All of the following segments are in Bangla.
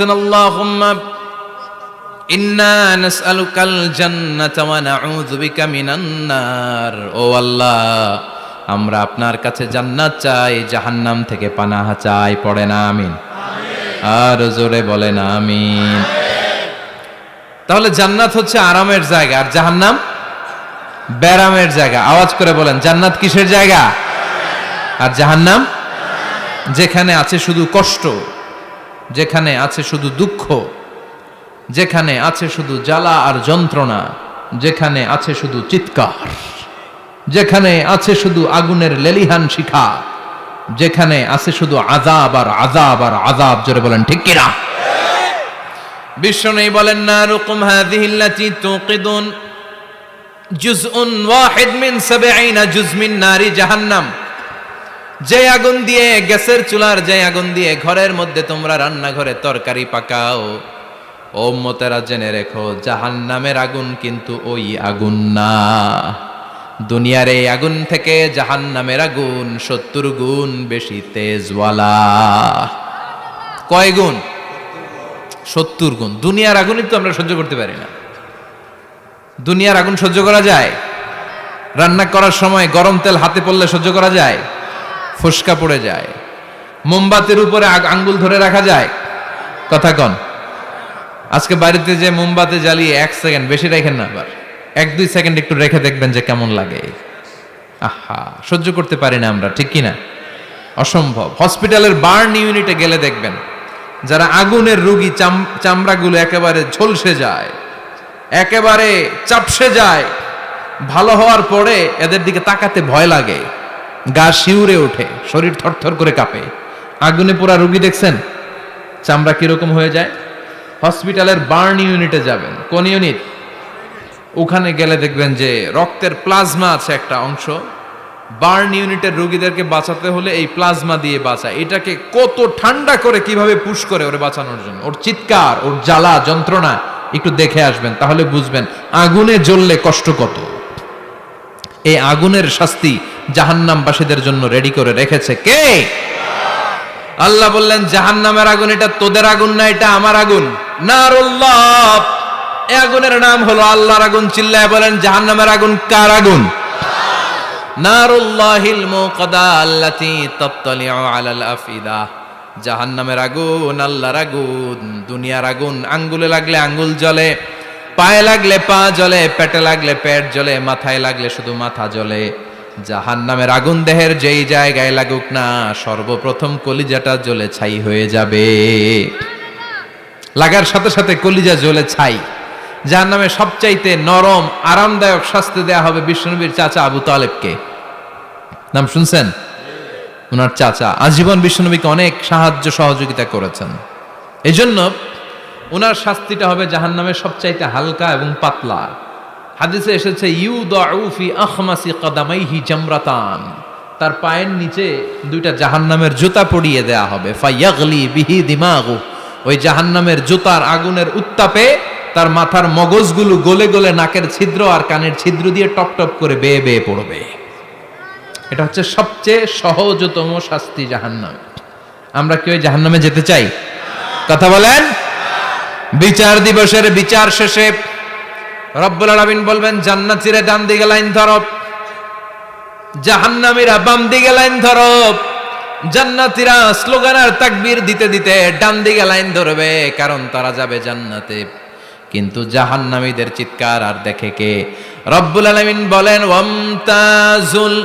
পড়তেন আল্লাহুম্মা, ইন্না নাসআলুকাল জান্নাতা ওয়া নাউযু বিকা মিনান নার। ও আল্লাহ, আমরা আপনার কাছে জান্নাত চাই, জাহান্নাম থেকে পানাহা চাই, পড়ে না, আমিন। আর জোরে বলেন, আমিন। তাহলে জান্নাত হচ্ছে আরামের জায়গা, আর জাহান্নাম ব্যারামের জায়গা। আওয়াজ করে বলেন, জান্নাত কিসের জায়গা? আর জাহান্নাম যেখানে আছে শুধু কষ্ট। যেখানে আছে শুধু দুঃখ, যেখানে আছে শুধু জ্বালা আর যন্ত্রণা, যেখানে আছে শুধু চিৎকার, যেখানে আছে শুধু আগুনের লেলিহান শিখা, যেখানে আছে শুধু আজাব আর আজাব আর আজাব জোরে বলেন, ঠিক কিনা? বিশ্ব নেই বলেন না, রুকুম হাদিহিল্লাতি তুকিদুন জুজউন মিন সাবঈনা জুজ মিন নারি জাহান্নাম। যে আগুন দিয়ে গ্যাসের চুলার যে আগুন দিয়ে ঘরের মধ্যে তোমরা রান্নাঘরে তরকারি পাকাও, ও মতেরা জেনে রেখো, জাহান্নামের আগুন কিন্তু ওই আগুন না। দুনিয়ার এই আগুন থেকে জাহান্নামের আগুন সত্তর গুণ বেশি তেজওয়ালা। কয় গুণ? সত্তর গুণ। দুনিয়ার আগুনই তো আমরা সহ্য করতে পারি না। দুনিয়ার আগুন সহ্য করা যায়? রান্না করার সময় গরম তেল হাতে পড়লে সহ্য করা যায়? ফুসকা পড়ে যায়। মোমবাতির উপরে আঙ্গুল ধরে রাখা যায়। কথা কন। আজকে বাড়িতে যে মোমবাতি জ্বালিয়ে এক সেকেন্ড, বেশি রেখেন না আবার। এক, দুই সেকেন্ড একটু রেখে দেখবেন যে কেমন লাগে। আহা, সহ্য করতে পারি না আমরা, ঠিক কিনা? অসম্ভব। হসপিটালের বার্ন ইউনিটে গেলে দেখবেন, যারা আগুনের রুগী, চাম- চামড়াগুলো একেবারে ঝলসে যায়, একেবারে চাপসে যায়, ভালো হওয়ার পরে এদের দিকে তাকাতে ভয় লাগে। গা শিউরে ওঠে, শরীর থরথর করে কাঁপে। আগুনে পোড়া রুগী দেখছেন? চামড়া কীরকম হয়ে যায়? হসপিটালের বার্ন ইউনিটে যাবেন। কোন ইউনিট? ওখানে গেলে দেখবেন যে রক্তের প্লাজমা আছে একটা অংশ। বার্ন ইউনিটের রোগীদেরকে বাঁচাতে হলে এই প্লাজমা দিয়ে বাঁচায়। এটাকে কত ঠান্ডা করে কীভাবে পুশ করে ওরে বাঁচানোর জন্য? ওর চিৎকার, ওর জ্বালা, যন্ত্রণা, একটু দেখে আসবেন, তাহলে বুঝবেন আগুনে জ্বললে কষ্ট কত। এই আগুনের শাস্তি জাহান্নামবাসীদের জন্য রেডি করে রেখেছে কে? আল্লাহ বললেন, জাহান্নামের আগুন, এটা তোদের আগুন না, এটা আমার আগুন। নারুল্লাহ। এই আগুনের নাম হলো আল্লাহর আগুন। চিল্লায় বলেন, জাহান্নামের আগুন কার আগুন? জাহান্নামের আগুন আগুন, দুনিয়ার আগুন। আঙ্গুলে লাগলে জ্বলে, পায়ে লাগলে পা জ্বলে, পেটে লাগলে পেট জ্বলে, মাথায় লাগলে শুধু মাথা জ্বলে। জাহান্নামের আগুন দেহের যেই জায়গায় লাগুক না, সর্বপ্রথম কলিজাটা জ্বলে ছাই হয়ে যাবে। লাগার সাথে সাথে কলিজা জ্বলে ছাই। যার নামে সবচাইতে নরম, আরামদায়ক শাস্তি দেয়া হবে বিষ্ণুনবীর চাচা আবু তালেবকে। নাম শুনছেন? ওনার চাচা। আজীবন বিষ্ণুনবীকে অনেক সাহায্য সহযোগিতা করেছেন। এই জন্য ওনার শাস্তিটা হবে জাহান নামের সবচাইতে হালকা এবং পাতলা। হাদিসে এসেছে ইউ দাউফি আখমাসি কাদামাইহি জামরাতান। তার পায়ের নিচে দুইটা জাহান্নামের জুতা পরিয়ে দেয়া হবে। ফাইয়াগলি বিহি দিমাগু। ওই জাহান্নামের জুতার আগুনের উত্তাপে তার মাথার মগজগুলো গলে গলে নাকের ছিদ্র আর কানের ছিদ্র দিয়ে টপ টপ করে বেয়ে বেয়ে পড়বে। এটা হচ্ছে সবচেয়ে সহজতম শাস্তি জাহান্নাম। আমরা কি ওই জাহান্নামে যেতে চাই? কথা বলেন? বিচার দিবসের বিচার শেষে রব্বুল আলামিন ডান দিকে লাইন জাহান্নামীরা বাম দিকে লাইন স্লোগান আর তাকবীর দিতে দিতে ডান দিকে লাইন ধরবে, কারণ তারা যাবে জান্নাতে। কিন্তু জাহান্নামীদের চিৎকার আর দেখে কে? রব্বুল আলামিন বলেন, ওয়ামতাজুল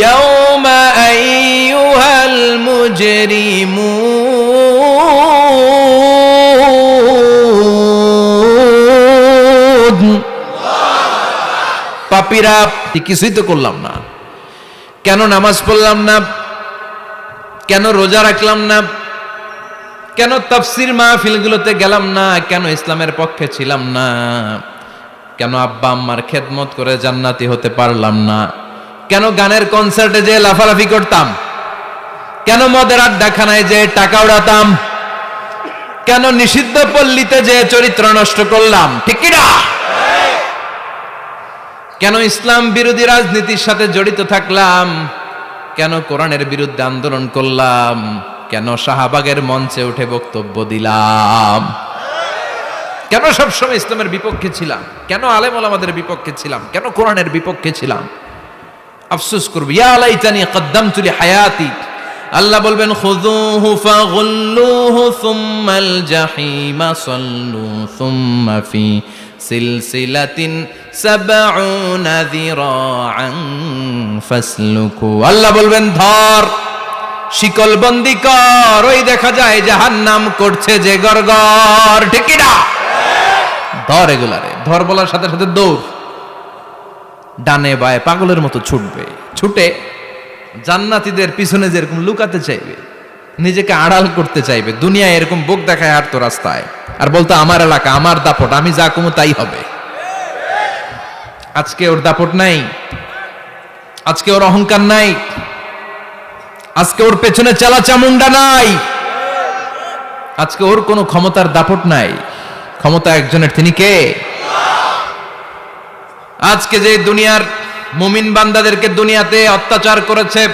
ইয়াউমা আইয়ুহাল মুজরিমুন। পাপিরা কিছুই তো করলাম না। কেন নামাজ পড়লাম না? কেন রোজা রাখলাম না? কেন তাফসির মাহফিলগুলোতে গেলাম না? কেন ইসলামের পক্ষে ছিলাম না? কেন আব্বা আম্মার খেদমত করে জান্নাতি হতে পারলাম না? কেন গানের কনসার্টে যে লাফালাফি করতাম? কেন মদের আড্ডাখানায় যে টাকা উড়াতাম? কেন নিষিদ্ধ পল্লীতে যে চরিত্র নষ্ট করলাম? ঠিক কি না? কেন ইসলাম বিরোধী রাজনীতির সাথে জড়িত থাকলাম? কেন কোরআনের বিরুদ্ধে আন্দোলন করলাম? কেন শাহবাগের মঞ্চে উঠে বক্তব্য দিলাম? কেন সবসময় ইসলামের বিপক্ষে ছিলাম? কেন আলেম আমাদের বিপক্ষে ছিলাম? কেন কোরআনের বিপক্ষে ছিলাম? আফসুস করব, ইয়া আলাই জানি কদ্দাম চুলি হায়াতি। আল্লাহ বলবেন আল্লাহ বলবেন, ধর শিকল বন্দি কর, ওই দেখা যায় জাহান্নাম করছে যে গরগর ঠিক ধর এগুলারে ধর বলার সাথে সাথে দৌড়। ডানে বায়ে পাগলের মতো ছুটবে। ছুটে জান্নাতীদের পিছনে যেরকম লুকাতে চাইবে, নিজেকে আড়াল করতে চাইবে, দুনিয়ায় এরকম বুক দেখায় হাঁটতো রাস্তায়। আর বলতো, আমার এলাকা, আমার দাপট, আমি যা কমু তাই হবে। আজকে ওর দাপট নাই, আজকে ওর অহংকার নাই, আজকে ওর পেছনে চালা চামুন্ডা নাই। আজকে ওর কোনো ক্ষমতার দাপট নাই। ক্ষমতা একজনের, তিনি কে? আজকে যে দুনিয়ার মুমিন বান্দাদেরকে দুনিয়াতে অত্যাচার করেছে।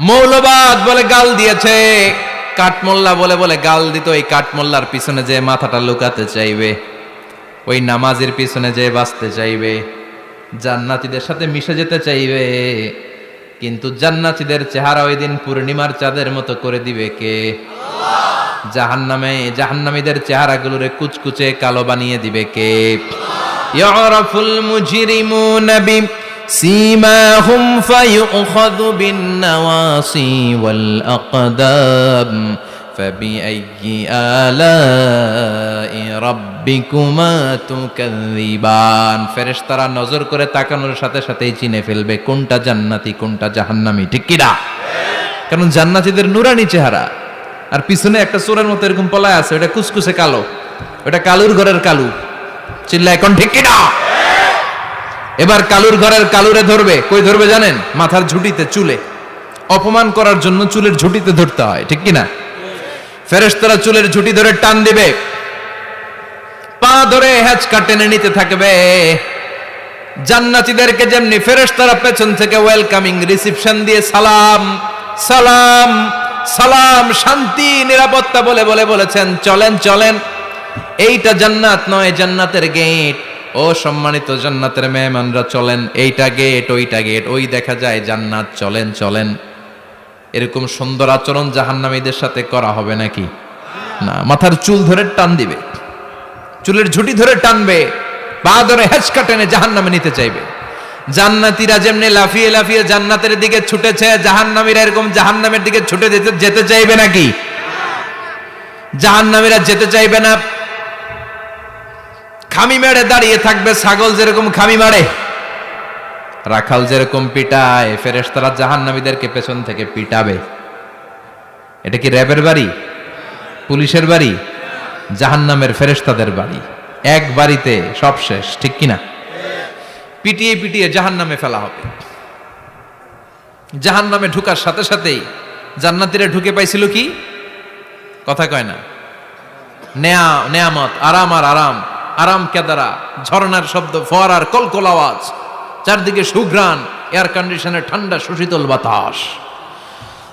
মৌলবাদ বলে গাল দিয়েছে। কাঠমোল্লা বলে বলে গাল দিত এই কাঠমোল্লার পিছনে যে মাথাটা লুকাতে চাইবে। ওই নামাজের পিছনে যে বাঁচতে চাইবে। জান্নাতীদের সাথে মিশে যেতে চাইবে। কিন্তু জান্নাতীদের চেহারা ওই দিন পূর্ণিমার চাঁদের মতো করে দিবে কে? জাহান্নামে জাহান্নামীদের চেহারাগুলোরে কুচকুচে কালো বানিয়ে দিবে কে? ইয়ারাফুল মুজরিমুনা বি سيماهم فيؤخذ بالنواصي والأقدام فبأي آلاء ربكما تكذبان ফেরেশতারা নজর করে তাকানোর সাথে সাথেই চিনে ফেলবে কোনটা জান্নাতি কোনটা জাহান্নামী ঠিক কি না কারণ জান্নাতীদের নুরানি চেহারা আর পিছনে একটা চোরের মতো এরকম পলায় আছে ওটা কুসকুসে কালো ওটা কালুর ঘরের কালু চিল্লা এখন ঠিক কিনা? এবার কালুর ঘরের কালুরে ধরবে। কই ধরবে জানেন? মাথার ঝুটিতে চুলে। অপমান করার জন্য চুলের ঝুটিতে ধরতে হয়, ঠিক কিনা? ফেরেশতারা চুলের ঝুটি ধরে টান দিবে। পা ধরে হ্যাচকা টেনে নিতে থাকবে। জান্নাতীদেরকে যেমনি ফেরেশতারা পেছন থেকে ওয়েলকামিং রিসিপশন দিয়ে সালাম সালাম সালাম, শান্তি, নিরাপত্তা বলে বলে বলেছেন, চলেন চলেন। এইটা জান্নাত নয়, জান্নাতের গেট। ও সম্মানিত জান্নাতের মেহমানরা, চলেন, এইটা গেট, ওইটা গেট। ওই দেখা যায় জান্নাত, চলেন চলেন। এরকম সুন্দর আচরণ জাহান্নামীদের সাথে করা হবে নাকি? না, মাথার চুল ধরে টান দিবে। চুলের ঝুটি ধরে টানবে। পা ধরে হেঁচকা টেনে জাহান্নামে নিতে চাইবে। জান্নাতীরা যেমনি লাফিয়ে লাফিয়ে জান্নাতের দিকে ছুটেছে, জাহান্নামীরা এরকম জাহান্নামের দিকে ছুটে যেতে যেতে চাইবে নাকি? জাহান্নামীরা যেতে চাইবে না। খামি মেরে দাঁড়িয়ে থাকবে, ছাগল যেরকম খামি মারে। রাখাল যেরকম পিটায় ফেরেস ফেরেশতারা জাহান্নামীদেরকে পেছন থেকে পিটাবে। এটা কি র্যাবের বাড়ি? পুলিশের বাড়ি? জাহান্নামের ফেরেশতাদের বাড়ি। এক বাড়িতে সব শেষ, ঠিক কিনা? পিটিয়ে পিটিয়ে জাহান্নামে ফেলা হবে। জাহান্নামে ঢুকার সাথে সাথেই জান্নাতীরা ঢুকে পাইছিল কি? কথা কয় না। নেয়া নেয়ামত, আরাম আর আরাম। আরাম কেদারা, ঝর্ণার শব্দ, ফোয়ারার কলকল আওয়াজ, চারদিকে সুঘ্রাণ এয়ার কন্ডিশনের ঠান্ডা সুশীতল বাতাস।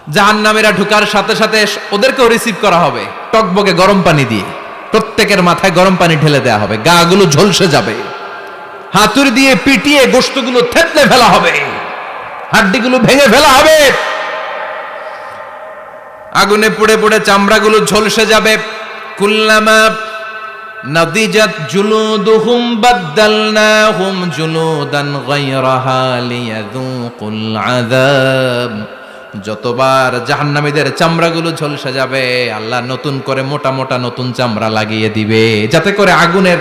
জাহান্নামীরা ঢুকার সাথে সাথে ওদেরকেও রিসিভ করা হবে। টকবকে গরম পানি দিয়ে। প্রত্যেকের মাথায় গরম পানি ঢেলে দেওয়া হবে। গা গুলো ঝলসে যাবে। হাতুড়ি দিয়ে পিটিয়ে গোস্তগুলো থেতলে ফেলা হবে। হাড্ডিগুলো ভেঙে ফেলা হবে। আগুনে পুড়ে পুড়ে চামড়াগুলো ঝলসে যাবে। কুল্লামা নদিজাত জুলুদুহুম বাদদালনাহুম জুলুদান গায়রাহা লিয়াযুকুল আযাব। যতবার জাহান্নামীদের চামড়াগুলো ঝলসে যাবে, আল্লাহ নতুন করে মোটা মোটা নতুন চামড়া লাগিয়ে দিবে, যাতে করে আগুনের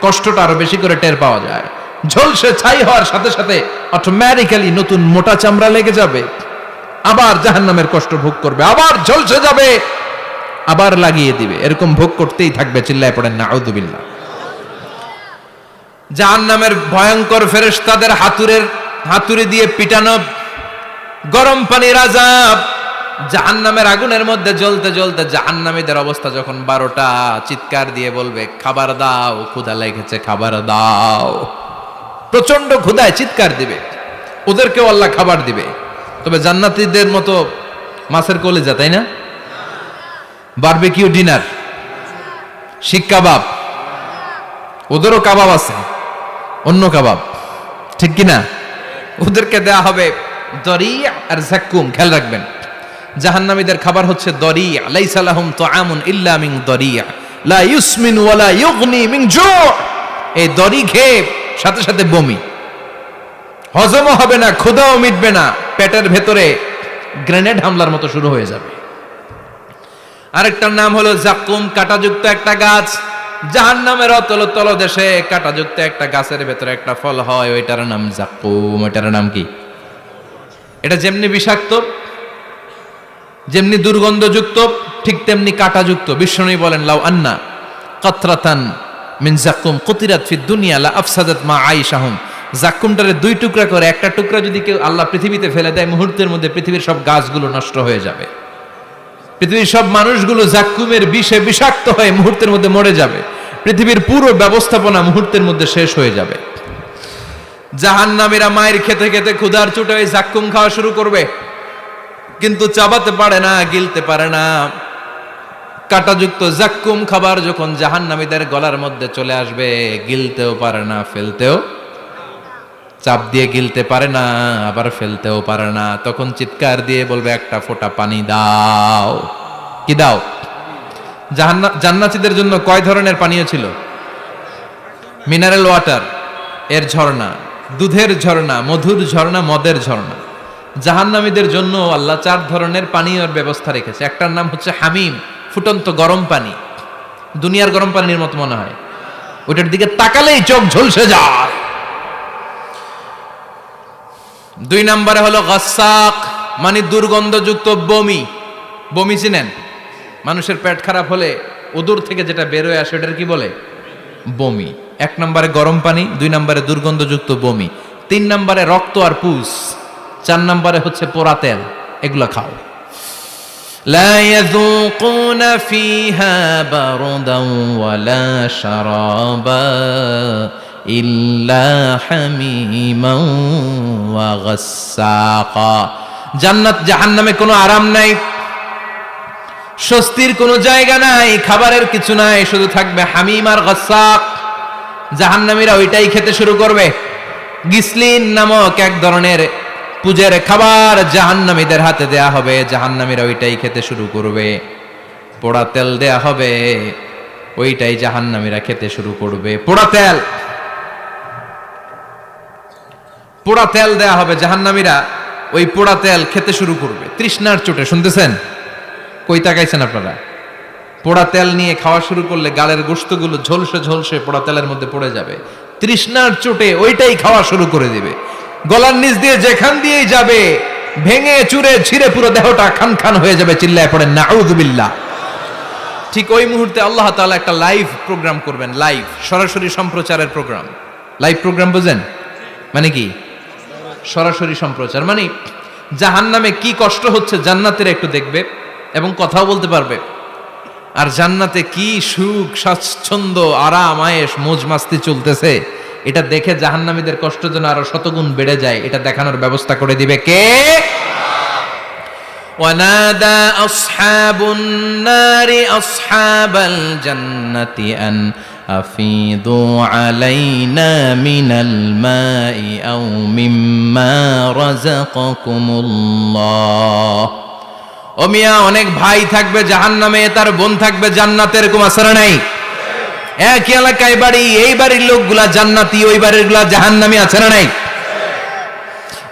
কষ্টটা আরও বেশি করে টের পাওয়া যায়। ঝলসে ছাই হওয়ার সাথে সাথে অটোমেটিক্যালি নতুন মোটা চামড়া লেগে যাবে। আবার জাহান্নামের কষ্ট ভোগ করবে, আবার ঝলসে যাবে। আবার লাগিয়ে দিবে। এরকম ভোগ করতেই থাকবে, চিল্লায় পড়েন না আউদুবিল্লাহ জাহান্নামের ভয়ঙ্কর ফেরেশতাদের হাতুরের, হাতুড়ি দিয়ে পিটানো গরম পানির আজাব জাহান্নামের আগুনের মধ্যে জ্বলতে জ্বলতে জাহান্নামীদের অবস্থা যখন বারোটা, চিৎকার দিয়ে বলবে, খাবার দাও, ক্ষুধা লেগেছে, খাবার দাও। প্রচণ্ড ক্ষুধায় চিৎকার দিবে। ওদেরকেও আল্লাহ খাবার দিবে। তবে জান্নাতীদের মতো মাছের কলেজা, তাই না? বারবিকিউ ডিনার, শিক কাবাব, ওদেরও কাবাব আছে, অন্য কাবাব, ঠিক কি না ওদেরকে দেয়া হবে দরিয়া আর জাক্কুম খেয়াল রাখবেন। জাহান্নামীদের খাবার হচ্ছে দরিয়া, লাইসা লাহুম তুআমুন ইল্লা মিন দরিয়া, লা ইউসমিন ওয়ালা ইউগনি মিন জু। এই দরি খেয়ে সাথে সাথে বমি। হজমও হবে না, ক্ষুধাও মিটবে না, পেটের ভেতরে গ্রেনেড হামলার মতো শুরু হয়ে যাবে। আরেকটার নাম হলো জাকুম কাটাযুক্ত একটা গাছ। জাহান্নামের অতল তল দেশে কাটাযুক্ত একটা গাছের ভেতরে একটা ফল হয়, ওইটার নাম জাকুম ওইটার নাম কি? এটা যেমনি বিষাক্ত, যেমনি দুর্গন্ধযুক্ত, ঠিক তেমনি কাটাযুক্ত। বিষ্ণনী বলেন, লাউ আন্না কতরাতান মিন জাকুম কতিরাত ফি দুনিয়া, লা আফসাদাত মা আইশাহুম জাকুমটারে দুই টুকরা করে, একটা টুকরা যদি কেউ আল্লাহ পৃথিবীতে ফেলে দেয়, মুহূর্তের মধ্যে পৃথিবীর সব গাছগুলো নষ্ট হয়ে যাবে। পৃথিবীর সব মানুষগুলো জাক্কুমের বিষে বিষাক্ত হয়ে মুহূর্তের মধ্যে মরে যাবে। পৃথিবীর পুরো ব্যবস্থাপনা মুহূর্তের মধ্যে শেষ হয়ে যাবে। জাহান্নামীরা মায়ের খেতে খেতে ক্ষুধার চুটে ওই জাক্কুম খাওয়া শুরু করবে। কিন্তু চাবাতে পারে না, গিলতে পারে না। কাটাযুক্ত জাক্কুম খাবার যখন জাহান্নামীদের গলার মধ্যে চলে আসবে, গিলতেও পারে না, ফেলতেও চাপ দিয়ে গিলতে পারে না, আবার ফেলতেও পারে না। তখন চিৎকার দিয়ে বলবে, একটা ফোঁটা পানি দাও। কি দাও? জান্নাতীদের জন্য কয় ধরনের পানীয় ছিল? মিনারেল ওয়াটার, এর ঝর্ণা, দুধের ঝর্ণা, মধুর ঝর্ণা, মদের ঝর্ণা। জাহান্নামীদের জন্য আল্লাহ চার ধরনের পানীয়র ব্যবস্থা রেখেছে। একটার নাম হচ্ছে হামিম, ফুটন্ত গরম পানি। দুনিয়ার গরম পানির মতো মনে হয়। ওইটার দিকে তাকালেই চোখ ঝলসে যায়। দুই নম্বরে হলো গসাক মানে দুর্গন্ধযুক্ত বমি বমি চিনেন মানুষের পেট খারাপ হলে উদূর থেকে যেটা বেরোয় আসে ওটার কি বলে বমি এক নম্বরে গরম পানি দুই নম্বরে দুর্গন্ধযুক্ত বমি তিন নম্বরে রক্ত আর পুষ চার নম্বরে হচ্ছে পোড়া তেল এগুলো খাও لا يذوقون فيها بردا ولا شرابا ইল্লা হামিমান ওয়া গাসসাকা জান্নাত জাহান্নামে কোনো আরাম নাই, স্বস্তির কোনো জায়গা নাই, খাবারের কিছু নাই, শুধু থাকবে হামিম আর গাসাক। জাহান্নামীরা ওইটাই খেতে শুরু করবে। গিসলিন নামক এক ধরনের পূজের খাবার জাহান্নামীদের হাতে দেয়া হবে, জাহান্নামীরা ওইটাই খেতে শুরু করবে। পোড়া তেল দেয়া হবে, ওইটাই জাহান্নামীরা খেতে শুরু করবে। পোড়া তেল! পোড়া তেল দেয়া হবে, জাহান্নামীরা ওই পোড়া তেল খেতে শুরু করবে। তৃষ্ণার চোটে, শুনতেছেন? কই তাকাইছেন আপনারা? পোড়া তেল নিয়ে খাওয়া শুরু করলে গালের গোস্তগুলো ঝলসে ঝলসে পোড়া তেলের মধ্যে পড়ে যাবে। তৃষ্ণার চোটে ওইটাই খাওয়া শুরু করে দিবে। গলার নিচ দিয়ে যেখান দিয়েই যাবে, ভেঙে, চুরে, ছিঁড়ে পুরো দেহটা খান খান হয়ে যাবে, চিল্লায় পড়ে নাউদুবিল্লাহ ঠিক ওই মুহূর্তে আল্লাহ তাআলা একটা লাইভ প্রোগ্রাম করবেন, লাইভ, সরাসরি সম্প্রচারের প্রোগ্রাম। লাইভ প্রোগ্রাম বুঝেন? মানে কি? সরাসরি সম্প্রচার মানে জাহান্নামে কি কষ্ট হচ্ছে জান্নাতের একটু দেখবে এবং কথাও বলতে পারবে আর জান্নাতে কি সুখ স্বাচ্ছন্দ্য আরাম আয়েস মোজ মাস্তি চলতেছে এটা দেখে জাহান্নামীদের কষ্ট যেন আরো শতগুণ বেড়ে যায় এটা দেখানোর ব্যবস্থা করে দিবে কে ونادى أصحاب النار أصحاب الجنة أن أفيضوا علينا من الماء أو مما رزقكم الله ও মিয়া অনেক ভাই থাকবে জাহান্নামে তার বোন থাকবে জান্নাতে এরকম আসরা নাই এক এলাকায় বাড়ি এই বাড়ির লোকগুলা জান্নাতি ওই বাড়ির গুলা জাহান্নামি আছে না নাই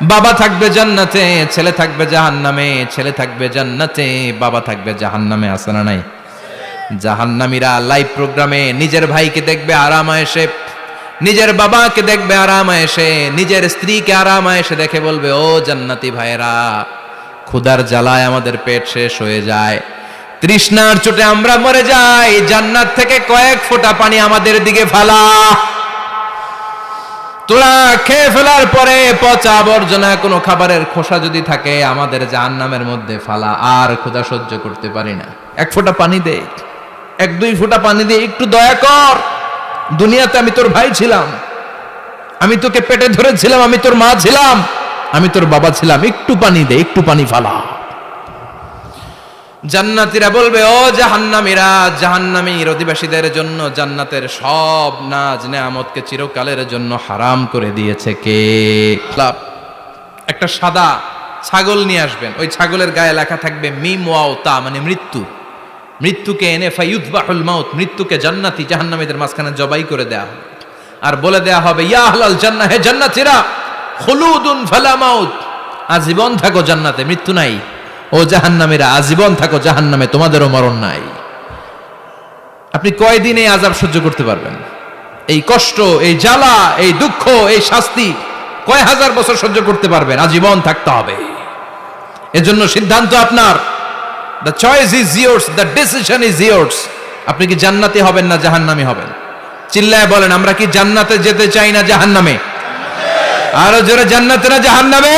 বাবা থাকবে জান্নাতে ছেলে থাকবে জাহান্নামে ছেলে থাকবে জান্নাতে বাবা থাকবে জাহান্নামে আছে না নাই জাহান্নামীরা লাইভ প্রোগ্রামে নিজের ভাইকে দেখবে আরাম এসে নিজের বাবাকে দেখবে আরাম এসে নিজের স্ত্রীকে আরাম এসে দেখে বলবে, ও জান্নাতি ভাইরা ক্ষুদার জ্বালায় আমাদের পেট শেষ হয়ে যায়। তৃষ্ণার চোটে আমরা মরে যাই। জান্নাত থেকে কয়েক ফোঁটা পানি আমাদের দিকে ফালা। তোরা খেয়ে ফেলার পরে পচা আবর্জনা, কোনো খাবারের খোসা যদি থাকে, আমাদের জাহান্নামের মধ্যে ফালা। আর ক্ষুধা সহ্য করতে পারি না। এক ফোঁটা পানি দে। এক, দুই ফোঁটা পানি দিয়ে একটু দয়া কর। দুনিয়াতে আমি তোর ভাই ছিলাম। আমি তোকে পেটে ধরেছিলাম, আমি তোর মা ছিলাম। আমি তোর বাবা ছিলাম। একটু পানি দে, একটু পানি ফালা। জান্নাতীরা বলবে, ও জাহান্নামীরা, জাহান্নামীর অধিবাসীদের জন্য জান্নাতের সব নাজ নেয়ামতকে চিরকালের জন্য হারাম করে দিয়েছে কে। একটা সাদা ছাগল নিয়ে আসবেন। ওই ছাগলের গায়ে লেখা থাকবে, মিম ওয়াও তা মানে মৃত্যু। মৃত্যুকে এনে ফাইয়ুদবাহুল মাউত, মৃত্যুকে জান্নাতি জাহান্নামীদের মাঝখানে জবাই করে দেয়া হবে। আর বলে দেয়া হবে, ইয়া আহলাল জান্নাহ, হে জান্নাতীরা, খুলুদুন ফালা মাউত। আজীবন থাকো জান্নাতে, মৃত্যু নাই। ও জাহান্নামীরা, আজীবন থাকো জাহান্নামে, তোমাদেরও মরণ নাই। আপনি কয়দিন এই আজাব সহ্য করতে পারবেন? এই কষ্ট, এই জ্বালা, এই দুঃখ, এই শাস্তি কয় হাজার বছর সহ্য করতে পারবেন? আজীবন থাকতে হবে। এজন্য সিদ্ধান্ত আপনার। The choice is yours the decision is yours আপনি কি জান্নাতি হবেন না জাহান্নামি হবেন? চিল্লায় বলেন, আমরা কি জান্নাতে যেতে চাই না জাহান্নামে? আরও জোরে, জান্নাতে না জাহান্নামে?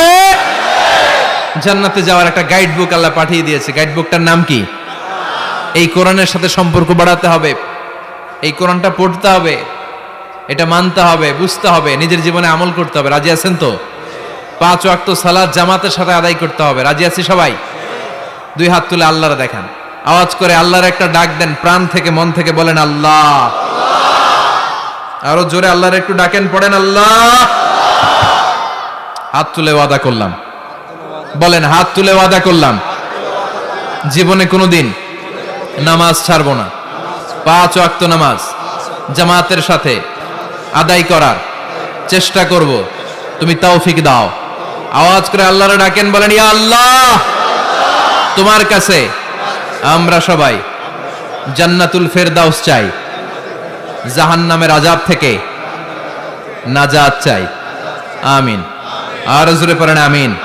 জান্নাতে যাওয়ার একটা গাইড বুক আল্লাহ পাঠিয়ে দিয়েছে। গাইড বুকটার নাম কি? এই কোরআনের সাথে সম্পর্ক বাড়াতে হবে। এই কোরআনটা পড়তে হবে। এটা মানতে হবে, বুঝতে হবে, নিজের জীবনে আমল করতে হবে। রাজি আছেন তো? পাঁচ ওয়াক্ত সালাদ জামাতের সাথে আদায় করতে হবে। রাজি আছি সবাই? দুই হাত তুলে আল্লাহর দেখান। আওয়াজ করে আল্লাহর একটা ডাক দেন, প্রাণ থেকে মন থেকে বলেন, আল্লাহ। আরও জোরে আল্লাহর একটু ডাকেন, পড়েন, আল্লাহ। হাত তুলে ওয়াদা করলাম। বলেন, হাত তুলে ওয়াদা করলাম। জীবনে কোনোদিন নামাজ ছাড়বো না। পাঁচ ওয়াক্ত নামাজ জামাতের সাথে আদায় করার চেষ্টা করব। তুমি তৌফিক দাও। আওয়াজ করে আল্লাহরে ডাকেন, বলেন, ইয়া আল্লাহ। তোমার কাছে। আমরা সবাই জান্নাতুল ফেরদাউস চাই। জাহান নামের আজাব থেকে নাজাত চাই। আমিন। আর জোরে পড়েন আমিন।